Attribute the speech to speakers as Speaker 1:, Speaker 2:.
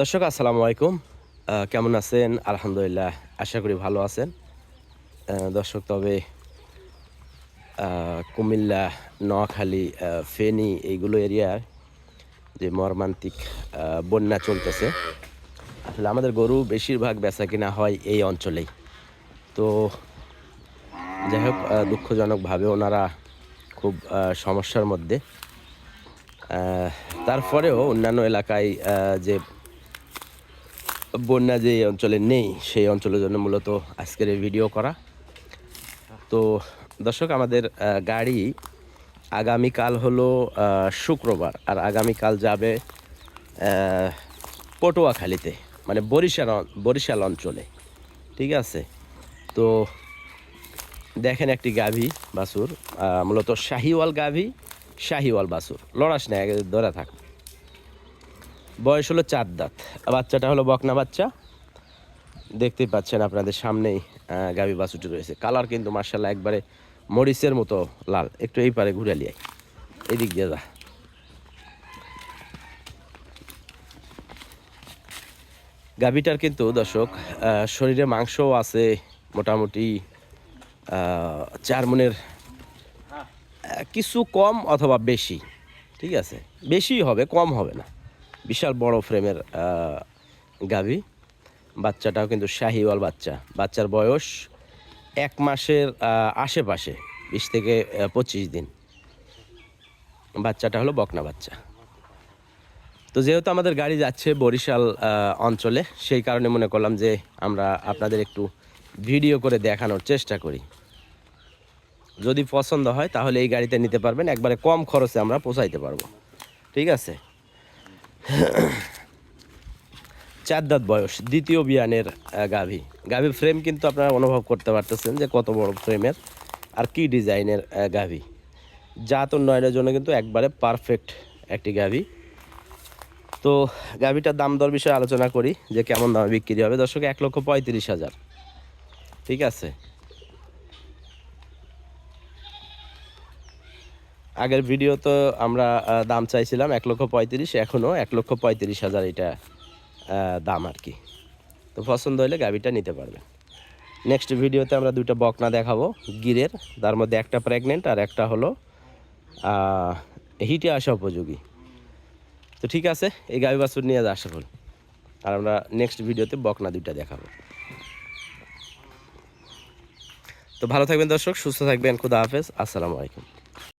Speaker 1: দর্শক, আসসালামু আলাইকুম। কেমন আছেন? আলহামদুলিল্লাহ, আশা করি ভালো আছেন। দর্শক, তবে কুমিল্লা, নোয়াখালী ফেনী এইগুলো এরিয়ার যে মর্মান্তিক বন্যা চলতেছে, আসলে আমাদের গরু বেশিরভাগ বেচা কিনা হয় এই অঞ্চলেই। তো, যাই হোক দুঃখজনকভাবে ওনারা খুব সমস্যার মধ্যে। তারপরেও অন্যান্য এলাকায় যে বন্যা যে অঞ্চলে নেই সেই অঞ্চলের জন্য মূলত আজকের এই ভিডিও করা। তো দর্শক আমাদের গাড়ি আগামীকাল হলো শুক্রবার। আর আগামীকাল যাবে পটুয়াখালীতে মানে বরিশাল বরিশাল অঞ্চলে। ঠিক আছে? তো দেখেন একটি গাভী আহ, মূলত শাহিওয়াল গাভী শাহিওয়াল বাছুর। লড়াস না ধরে থাক। বয়স হলো চার দাঁত। বাচ্চাটা হলো বকনা বাচ্চা। দেখতেই পাচ্ছেন আপনাদের সামনেই গাভী বাছুরটি রয়েছে। কালার কিন্তু মার্শাল্লাহ একবারে মরিচের মতো লাল। একটু এই পারে ঘুরে লিয়াই এদিক দিয়ে যা। গাভীটার কিন্তু দর্শক শরীরে মাংসও আছে মোটামুটি আহ, চার মনের কিছু কম অথবা বেশি। ঠিক আছে? বেশি হবে কম হবে না। বিশাল বড় ফ্রেমের গাভী। বাচ্চাটাও কিন্তু শাহিওয়াল বাচ্চা। বাচ্চার বয়স এক মাসের আশেপাশে, বিশ থেকে পঁচিশ দিন। বাচ্চাটা হলো বকনা বাচ্চা। তো যেহেতু আমাদের গাড়ি যাচ্ছে বরিশাল অঞ্চলে, সেই কারণে মনে করলাম যে আমরা আপনাদের একটু ভিডিও করে দেখানোর চেষ্টা করি। যদি পছন্দ হয় তাহলে এই গাড়িতে নিতে পারবেন। একবারে কম খরচে আমরা পৌঁছাইতে পারব। ঠিক আছে? চার দাঁত বয়স, দ্বিতীয় বিয়ানের গাভী। গাভী ফ্রেম কিন্তু আপনারা অনুভব করতে পারতেছেন যে কত বড় ফ্রেমের আর কি ডিজাইনের গাভী। জাত উন্নয়নের জন্য কিন্তু একবারে পারফেক্ট একটি গাভী। তো গাভীটার দাম দর বিষয়ে আলোচনা করি যে কেমন দামে বিক্রি হবে। দর্শক, এক লক্ষ পঁয়ত্রিশ হাজার। ঠিক আছে? আগের ভিডিও তো আমরা দাম চাইছিলাম এক লক্ষ পঁয়ত্রিশ এখনও এক লক্ষ পঁয়ত্রিশ হাজার এটা দাম আর কি। তো পছন্দ হলে গাভীটা নিতে পারবেন। নেক্সট ভিডিওতে আমরা দুটো বকনা দেখাবো, গিরের, তার মধ্যে একটা প্রেগনেন্ট আর একটা হলো হিটে আসা উপযোগী। তো ঠিক আছে, এই গাভী বাছুর নিয়ে আশা করি আর আমরা নেক্সট ভিডিওতে বকনা দুইটা দেখাবো। তো ভালো থাকবেন দর্শক, সুস্থ থাকবেন, খুদা হাফেজ, আসসালামু আলাইকুম।